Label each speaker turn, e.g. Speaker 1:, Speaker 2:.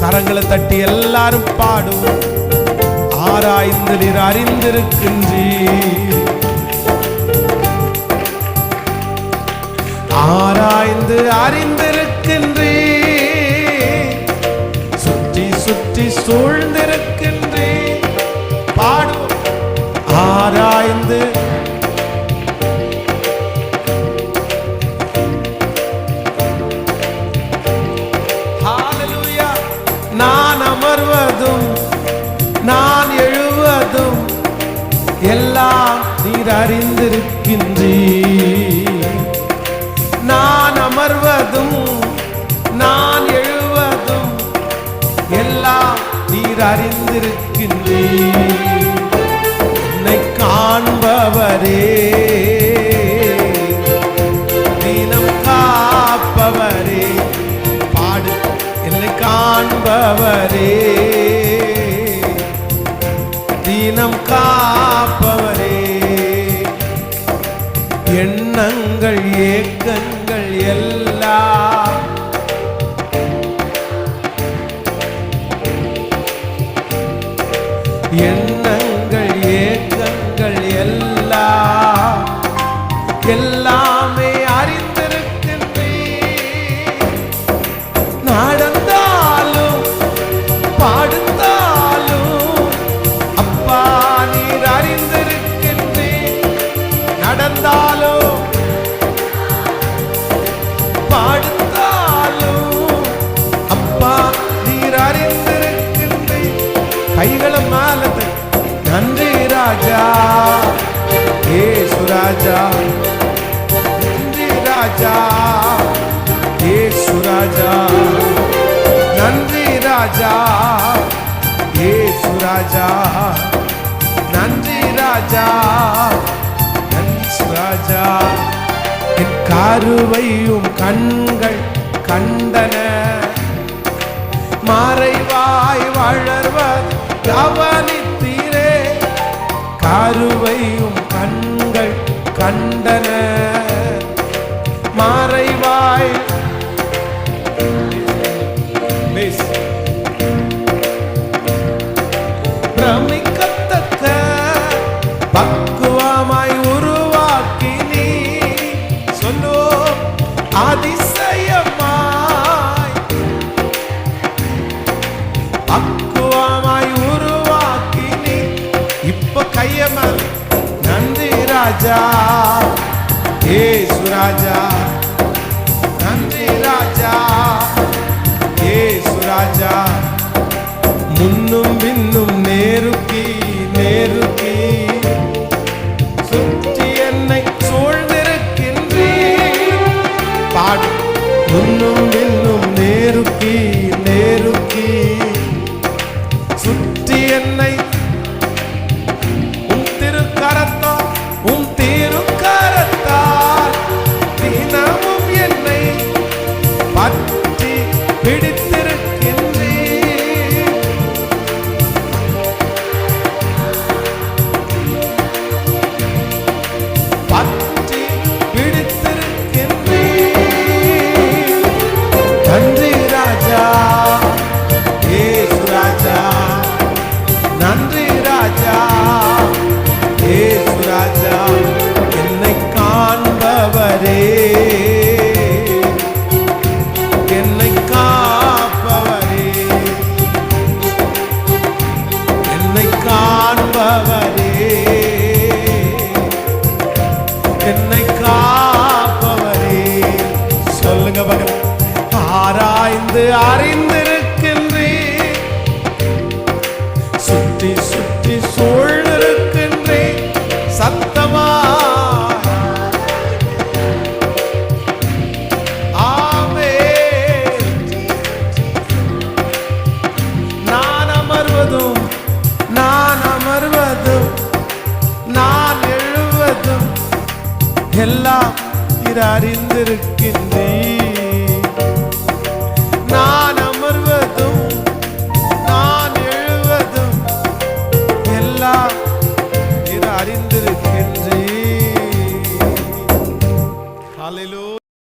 Speaker 1: கரங்களை தட்டி எல்லாரும் பாடுவோம் ஆராய்ந்து நீர் அறிந்திருக்கின்றீர். ஆராய்ந்து அறிந்து நீர் அறிந்திருக்கின்றீர் நான் அமர்வதும் நான் எழுவதும் எல்லாம் நீர் அறிந்திருக்கின்றீர் என்னை காண்பவரே தினம் காப்பவரே பாடு. என்னை காண்பவரே தினம் காப்பவர். எண்ணங்கள் ஏக்கங்கள் எல்லாம். என் பாடுந்தாலும் அப்பா நீர் அறிந்திருக்கின்றேன் கைகளை மாலத்தை நன்றி ராஜா. ஏசு ராஜா நன்றி ராஜா. ஏசு ராஜா நன்றி ராஜா. ஏசு ராஜா நன்றி ராஜா. நன்றி ராஜா. கருவையும் கண்கள் கண்டன. மறைவாய் வளர்வது கவனித்தீரே. கருவையும் கண்கள் கண்டன. ராஜா ஏசு ராஜா நன்றி ராஜா ஏசு ராஜா முன்னும் பின்னும் நேருக்கி நேருக்கி ராஜா என்னை காண்பவரே. எல்லாம் இரு அறிந்திருக்கின்றேன்.